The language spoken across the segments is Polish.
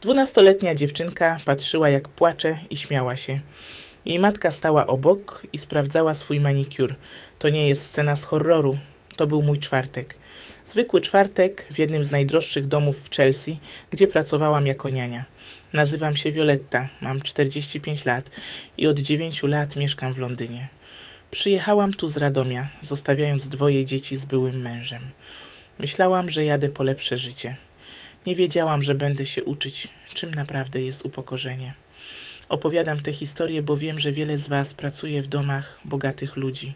Dwunastoletnia dziewczynka patrzyła jak płacze i śmiała się. Jej matka stała obok i sprawdzała swój manikur. To nie jest scena z horroru. To był mój czwartek. Zwykły czwartek w jednym z najdroższych domów w Chelsea, gdzie pracowałam jako niania. Nazywam się Violetta, mam 45 lat i od 9 lat mieszkam w Londynie. Przyjechałam tu z Radomia, zostawiając dwoje dzieci z byłym mężem. Myślałam, że jadę po lepsze życie. Nie wiedziałam, że będę się uczyć, czym naprawdę jest upokorzenie. Opowiadam tę historię, bo wiem, że wiele z Was pracuje w domach bogatych ludzi.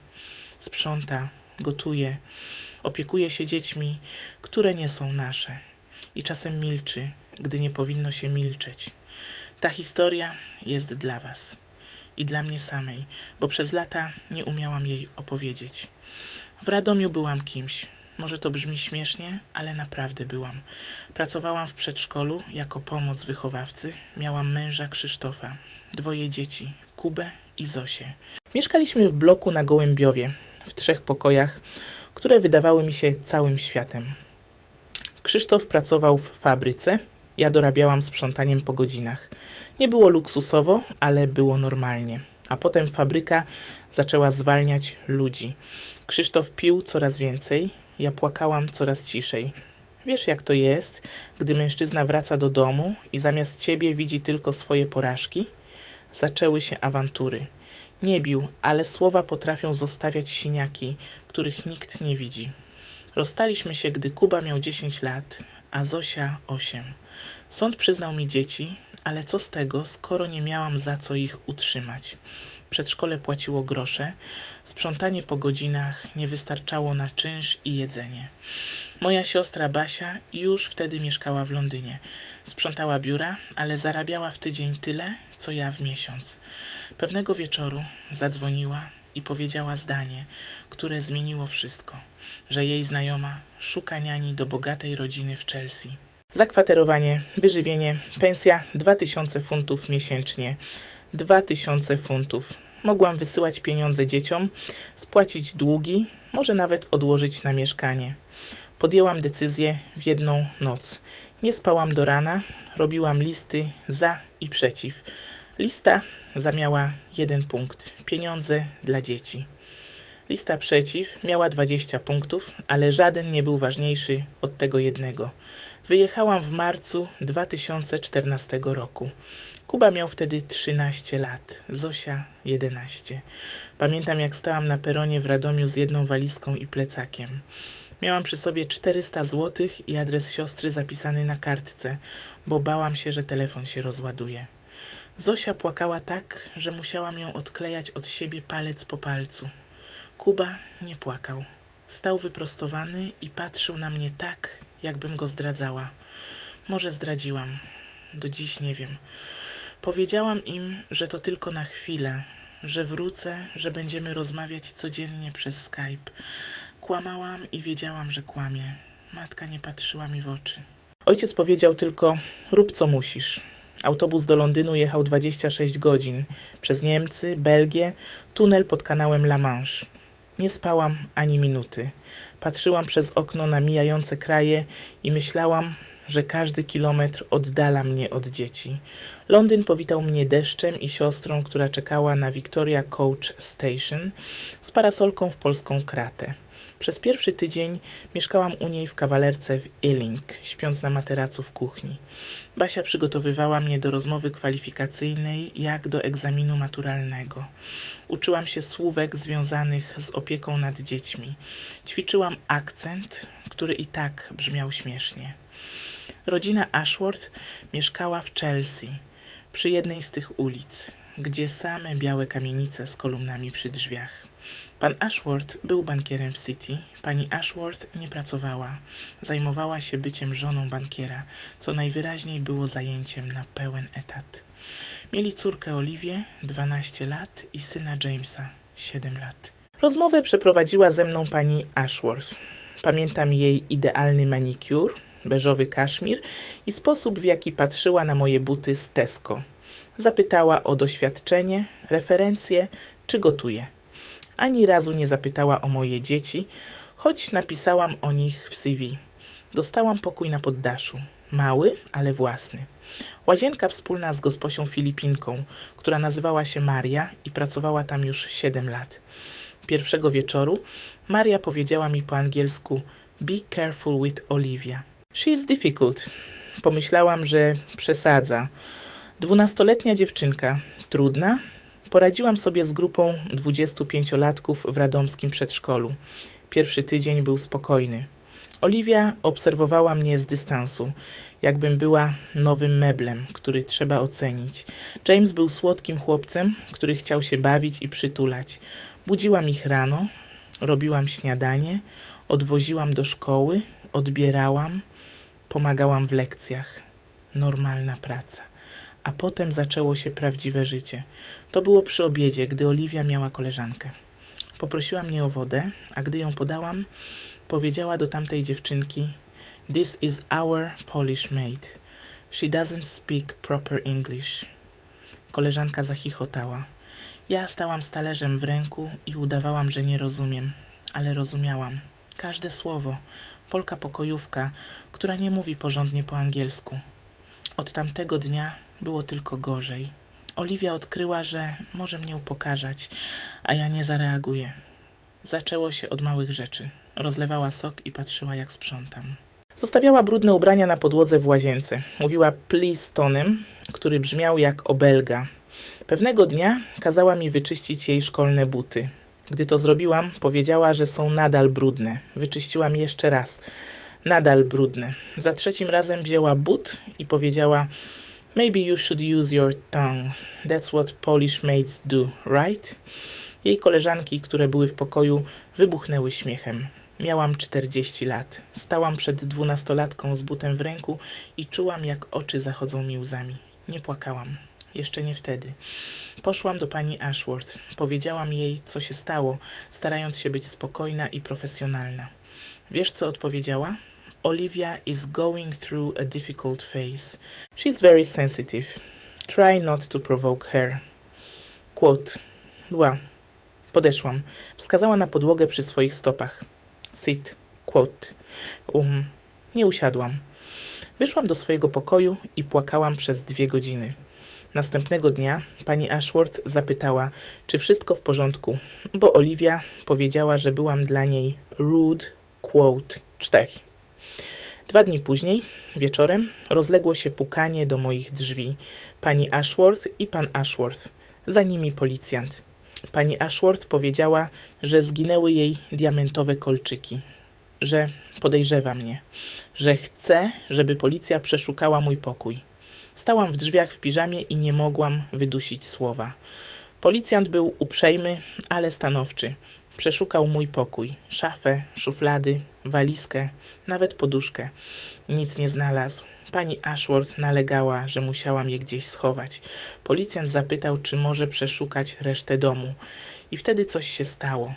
Sprząta, gotuje, opiekuje się dziećmi, które nie są nasze. I czasem milczy, gdy nie powinno się milczeć. Ta historia jest dla Was i dla mnie samej, bo przez lata nie umiałam jej opowiedzieć. W Radomiu byłam kimś. Może to brzmi śmiesznie, ale naprawdę byłam. Pracowałam w przedszkolu jako pomoc wychowawcy. Miałam męża Krzysztofa, dwoje dzieci, Kubę i Zosię. Mieszkaliśmy w bloku na Gołębiowie, w trzech pokojach, które wydawały mi się całym światem. Krzysztof pracował w fabryce, ja dorabiałam sprzątaniem po godzinach. Nie było luksusowo, ale było normalnie. A potem fabryka zaczęła zwalniać ludzi. Krzysztof pił coraz więcej, ja płakałam coraz ciszej. Wiesz, jak to jest, gdy mężczyzna wraca do domu i zamiast ciebie widzi tylko swoje porażki? Zaczęły się awantury. Nie bił, ale słowa potrafią zostawiać siniaki, których nikt nie widzi. Rozstaliśmy się, gdy Kuba miał 10 lat, a Zosia 8. Sąd przyznał mi dzieci, ale co z tego, skoro nie miałam za co ich utrzymać? Przedszkole płaciło grosze, sprzątanie po godzinach nie wystarczało na czynsz i jedzenie. Moja siostra Basia już wtedy mieszkała w Londynie. Sprzątała biura, ale zarabiała w tydzień tyle, co ja w miesiąc. Pewnego wieczoru zadzwoniła i powiedziała zdanie, które zmieniło wszystko, że jej znajoma szuka niani do bogatej rodziny w Chelsea. Zakwaterowanie, wyżywienie, pensja 2000 funtów miesięcznie. 2000 funtów. Mogłam wysyłać pieniądze dzieciom, spłacić długi, może nawet odłożyć na mieszkanie. Podjęłam decyzję w jedną noc. Nie spałam do rana, robiłam listy za i przeciw. Lista za miała jeden punkt pieniądze dla dzieci. Lista przeciw miała 20 punktów, ale żaden nie był ważniejszy od tego jednego. Wyjechałam w marcu 2014 roku. Kuba miał wtedy 13 lat, Zosia 11. Pamiętam jak stałam na peronie w Radomiu z jedną walizką i plecakiem. Miałam przy sobie 400 zł i adres siostry zapisany na kartce, bo bałam się, że telefon się rozładuje. Zosia płakała tak, że musiałam ją odklejać od siebie palec po palcu. Kuba nie płakał. Stał wyprostowany i patrzył na mnie tak, jakbym go zdradzała. Może zdradziłam. Do dziś nie wiem. Powiedziałam im, że to tylko na chwilę, że wrócę, że będziemy rozmawiać codziennie przez Skype. Kłamałam i wiedziałam, że kłamie. Matka nie patrzyła mi w oczy. Ojciec powiedział tylko: rób co musisz. Autobus do Londynu jechał 26 godzin przez Niemcy, Belgię, tunel pod kanałem La Manche. Nie spałam ani minuty. Patrzyłam przez okno na mijające kraje i myślałam, że każdy kilometr oddala mnie od dzieci. Londyn powitał mnie deszczem i siostrą, która czekała na Victoria Coach Station z parasolką w polską kratę. Przez pierwszy tydzień mieszkałam u niej w kawalerce w Ealing, śpiąc na materacu w kuchni. Basia przygotowywała mnie do rozmowy kwalifikacyjnej, jak do egzaminu maturalnego. Uczyłam się słówek związanych z opieką nad dziećmi. Ćwiczyłam akcent, który i tak brzmiał śmiesznie. Rodzina Ashworth mieszkała w Chelsea, przy jednej z tych ulic, gdzie same białe kamienice z kolumnami przy drzwiach. Pan Ashworth był bankierem w City, pani Ashworth nie pracowała. Zajmowała się byciem żoną bankiera, co najwyraźniej było zajęciem na pełen etat. Mieli córkę Oliwię, 12 lat i syna Jamesa, 7 lat. Rozmowę przeprowadziła ze mną pani Ashworth. Pamiętam jej idealny manicure, beżowy kaszmir i sposób, w jaki patrzyła na moje buty z Tesco. Zapytała o doświadczenie, referencje, czy gotuję. Ani razu nie zapytała o moje dzieci, choć napisałam o nich w CV. Dostałam pokój na poddaszu. Mały, ale własny. Łazienka wspólna z gosposią Filipinką, która nazywała się Maria i pracowała tam już 7 lat. Pierwszego wieczoru Maria powiedziała mi po angielsku Be careful with Olivia. She is difficult. Pomyślałam, że przesadza. Dwunastoletnia dziewczynka, trudna? Poradziłam sobie z grupą 25-latków w radomskim przedszkolu. Pierwszy tydzień był spokojny. Oliwia obserwowała mnie z dystansu, jakbym była nowym meblem, który trzeba ocenić. James był słodkim chłopcem, który chciał się bawić i przytulać. Budziłam ich rano, robiłam śniadanie, odwoziłam do szkoły, odbierałam, pomagałam w lekcjach. Normalna praca. A potem zaczęło się prawdziwe życie. To było przy obiedzie, gdy Oliwia miała koleżankę. Poprosiła mnie o wodę, a gdy ją podałam, powiedziała do tamtej dziewczynki: This is our Polish maid. She doesn't speak proper English. Koleżanka zachichotała. Ja stałam z talerzem w ręku i udawałam, że nie rozumiem, ale rozumiałam. Każde słowo. Polka pokojówka, która nie mówi porządnie po angielsku. Od tamtego dnia było tylko gorzej. Oliwia odkryła, że może mnie upokarzać, a ja nie zareaguję. Zaczęło się od małych rzeczy. Rozlewała sok i patrzyła, jak sprzątam. Zostawiała brudne ubrania na podłodze w łazience. Mówiła please tonem, który brzmiał jak obelga. Pewnego dnia kazała mi wyczyścić jej szkolne buty. Gdy to zrobiłam, powiedziała, że są nadal brudne. Wyczyściłam jeszcze raz. Nadal brudne. Za trzecim razem wzięła but i powiedziała: Maybe you should use your tongue. That's what Polish maids do, right? Jej koleżanki, które były w pokoju, wybuchnęły śmiechem. Miałam 40 lat. Stałam przed dwunastolatką z butem w ręku i czułam, jak oczy zachodzą mi łzami. Nie płakałam. Jeszcze nie wtedy. Poszłam do pani Ashworth. Powiedziałam jej, co się stało, starając się być spokojna i profesjonalna. Wiesz, co odpowiedziała? Olivia is going through a difficult phase. She's very sensitive. Try not to provoke her. Quote. Była. Podeszłam. Wskazała na podłogę przy swoich stopach. Sit. Quote. Um. Nie usiadłam. Wyszłam do swojego pokoju i płakałam przez dwie godziny. Następnego dnia pani Ashworth zapytała, czy wszystko w porządku, bo Olivia powiedziała, że byłam dla niej rude, quote 4. Dwa dni później, wieczorem, rozległo się pukanie do moich drzwi. Pani Ashworth i pan Ashworth. Za nimi policjant. Pani Ashworth powiedziała, że zginęły jej diamentowe kolczyki, że podejrzewa mnie, że chce, żeby policja przeszukała mój pokój. Stałam w drzwiach w piżamie i nie mogłam wydusić słowa. Policjant był uprzejmy, ale stanowczy. Przeszukał mój pokój, szafę, szuflady, walizkę, nawet poduszkę. Nic nie znalazł. Pani Ashworth nalegała, że musiałam je gdzieś schować. Policjant zapytał, czy może przeszukać resztę domu. I wtedy coś się stało.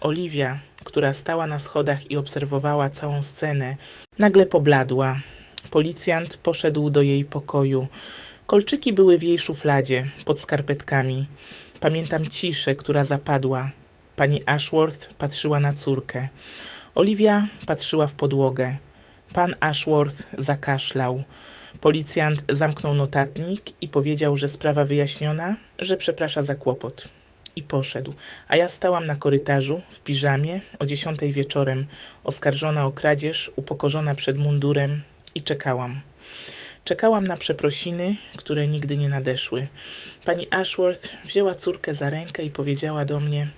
Oliwia, która stała na schodach i obserwowała całą scenę, nagle pobladła. Policjant poszedł do jej pokoju. Kolczyki były w jej szufladzie, pod skarpetkami. Pamiętam ciszę, która zapadła. Pani Ashworth patrzyła na córkę. Olivia patrzyła w podłogę. Pan Ashworth zakaszlał. Policjant zamknął notatnik i powiedział, że sprawa wyjaśniona, że przeprasza za kłopot. I poszedł. A ja stałam na korytarzu, w piżamie, o dziesiątej wieczorem, oskarżona o kradzież, upokorzona przed mundurem i czekałam. Czekałam na przeprosiny, które nigdy nie nadeszły. Pani Ashworth wzięła córkę za rękę i powiedziała do mnie: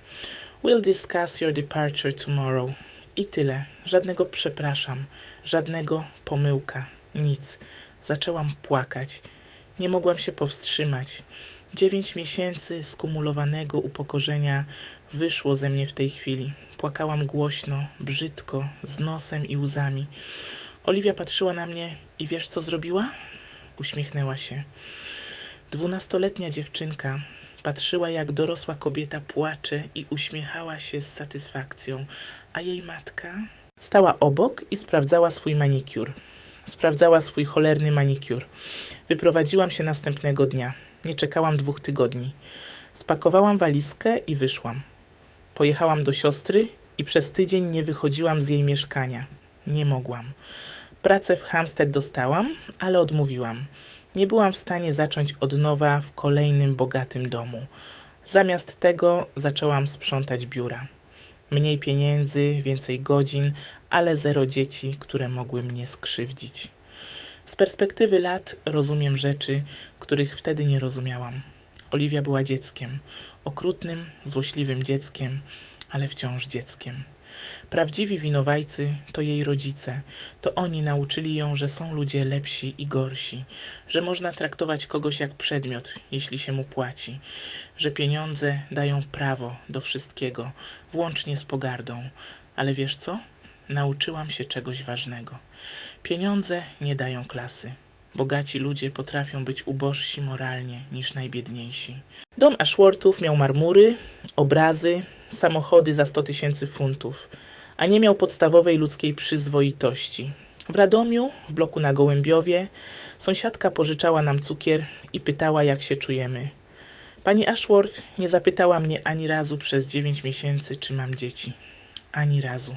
We'll discuss your departure tomorrow. I tyle. Żadnego przepraszam, żadnego pomyłka, nic. Zaczęłam płakać. Nie mogłam się powstrzymać. Dziewięć miesięcy skumulowanego upokorzenia wyszło ze mnie w tej chwili. Płakałam głośno, brzydko, z nosem i łzami. Oliwia patrzyła na mnie i wiesz co zrobiła? Uśmiechnęła się. Dwunastoletnia dziewczynka patrzyła jak dorosła kobieta płacze i uśmiechała się z satysfakcją, a jej matka stała obok i sprawdzała swój manikur. Sprawdzała swój cholerny manikur. Wyprowadziłam się następnego dnia. Nie czekałam dwóch tygodni. Spakowałam walizkę i wyszłam. Pojechałam do siostry i przez tydzień nie wychodziłam z jej mieszkania. Nie mogłam. Pracę w Hampstead dostałam, ale odmówiłam. Nie byłam w stanie zacząć od nowa w kolejnym bogatym domu. Zamiast tego zaczęłam sprzątać biura. Mniej pieniędzy, więcej godzin, ale zero dzieci, które mogły mnie skrzywdzić. Z perspektywy lat rozumiem rzeczy, których wtedy nie rozumiałam. Oliwia była dzieckiem, okrutnym, złośliwym dzieckiem, ale wciąż dzieckiem. Prawdziwi winowajcy to jej rodzice. To oni nauczyli ją, że są ludzie lepsi i gorsi, że można traktować kogoś jak przedmiot, jeśli się mu płaci, że pieniądze dają prawo do wszystkiego, włącznie z pogardą. Ale wiesz co? Nauczyłam się czegoś ważnego. Pieniądze nie dają klasy. Bogaci ludzie potrafią być ubożsi moralnie niż najbiedniejsi. Dom Ashworthów miał marmury, obrazy, samochody za 100 tysięcy funtów, a nie miał podstawowej ludzkiej przyzwoitości. W Radomiu, w bloku na Gołębiowie, sąsiadka pożyczała nam cukier i pytała, jak się czujemy. Pani Ashworth nie zapytała mnie ani razu przez 9 miesięcy, czy mam dzieci. Ani razu.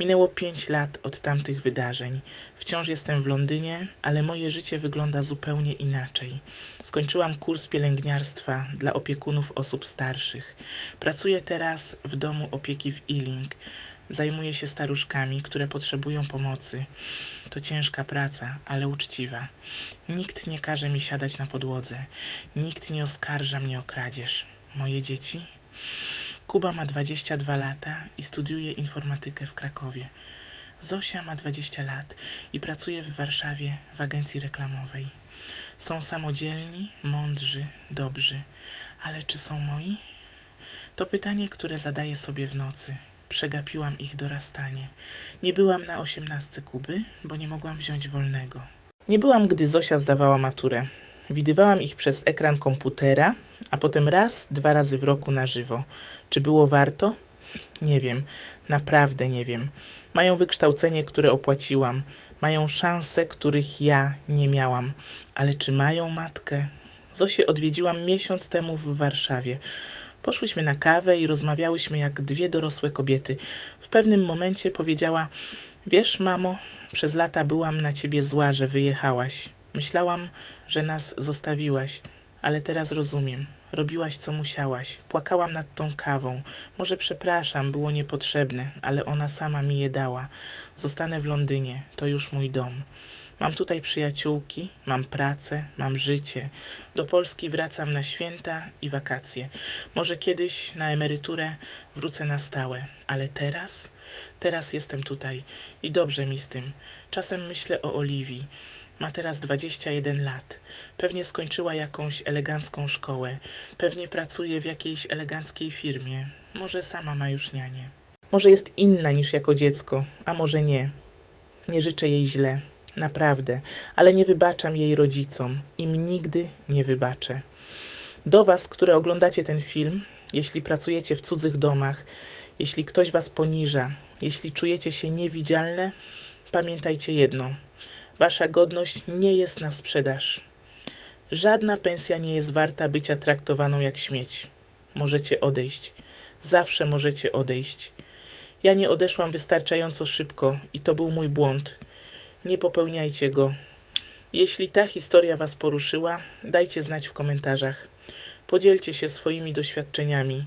Minęło 5 lat od tamtych wydarzeń. Wciąż jestem w Londynie, ale moje życie wygląda zupełnie inaczej. Skończyłam kurs pielęgniarstwa dla opiekunów osób starszych. Pracuję teraz w domu opieki w Ealing. Zajmuję się staruszkami, które potrzebują pomocy. To ciężka praca, ale uczciwa. Nikt nie każe mi siadać na podłodze. Nikt nie oskarża mnie o kradzież. Moje dzieci? Kuba ma 22 lata i studiuje informatykę w Krakowie. Zosia ma 20 lat i pracuje w Warszawie w agencji reklamowej. Są samodzielni, mądrzy, dobrzy, ale czy są moi? To pytanie, które zadaję sobie w nocy. Przegapiłam ich dorastanie. Nie byłam na osiemnastce Kuby, bo nie mogłam wziąć wolnego. Nie byłam, gdy Zosia zdawała maturę. Widywałam ich przez ekran komputera, a potem raz, dwa razy w roku na żywo. Czy było warto? Nie wiem, naprawdę nie wiem. Mają wykształcenie, które opłaciłam, mają szanse, których ja nie miałam, ale czy mają matkę? Zosię odwiedziłam miesiąc temu w Warszawie. Poszłyśmy na kawę i rozmawiałyśmy jak dwie dorosłe kobiety. W pewnym momencie powiedziała: Wiesz, mamo, przez lata byłam na ciebie zła, że wyjechałaś. Myślałam, że nas zostawiłaś, ale teraz rozumiem. Robiłaś co musiałaś. Płakałam nad tą kawą. Może przepraszam, było niepotrzebne, ale ona sama mi je dała. Zostanę w Londynie, to już mój dom. Mam tutaj przyjaciółki, mam pracę, mam życie. Do Polski wracam na święta i wakacje. Może kiedyś na emeryturę wrócę na stałe, ale teraz? Teraz jestem tutaj i dobrze mi z tym. Czasem myślę o Oliwii. Ma teraz 21 lat. Pewnie skończyła jakąś elegancką szkołę. Pewnie pracuje w jakiejś eleganckiej firmie. Może sama ma już nianię. Może jest inna niż jako dziecko, a może nie. Nie życzę jej źle. Naprawdę, ale nie wybaczam jej rodzicom. Im nigdy nie wybaczę. Do Was, które oglądacie ten film, jeśli pracujecie w cudzych domach, jeśli ktoś Was poniża, jeśli czujecie się niewidzialne, pamiętajcie jedno. Wasza godność nie jest na sprzedaż. Żadna pensja nie jest warta bycia traktowaną jak śmieć. Możecie odejść. Zawsze możecie odejść. Ja nie odeszłam wystarczająco szybko i to był mój błąd. Nie popełniajcie go. Jeśli ta historia Was poruszyła, dajcie znać w komentarzach. Podzielcie się swoimi doświadczeniami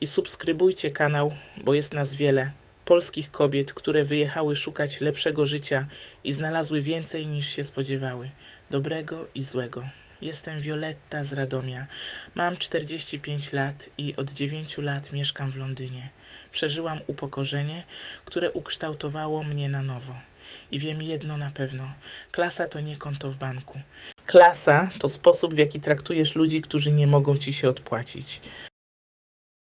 i subskrybujcie kanał, bo jest nas wiele. Polskich kobiet, które wyjechały szukać lepszego życia i znalazły więcej niż się spodziewały. Dobrego i złego. Jestem Violetta z Radomia. Mam 45 lat i od 9 lat mieszkam w Londynie. Przeżyłam upokorzenie, które ukształtowało mnie na nowo. I wiem jedno na pewno: klasa to nie konto w banku. Klasa to sposób, w jaki traktujesz ludzi, którzy nie mogą ci się odpłacić.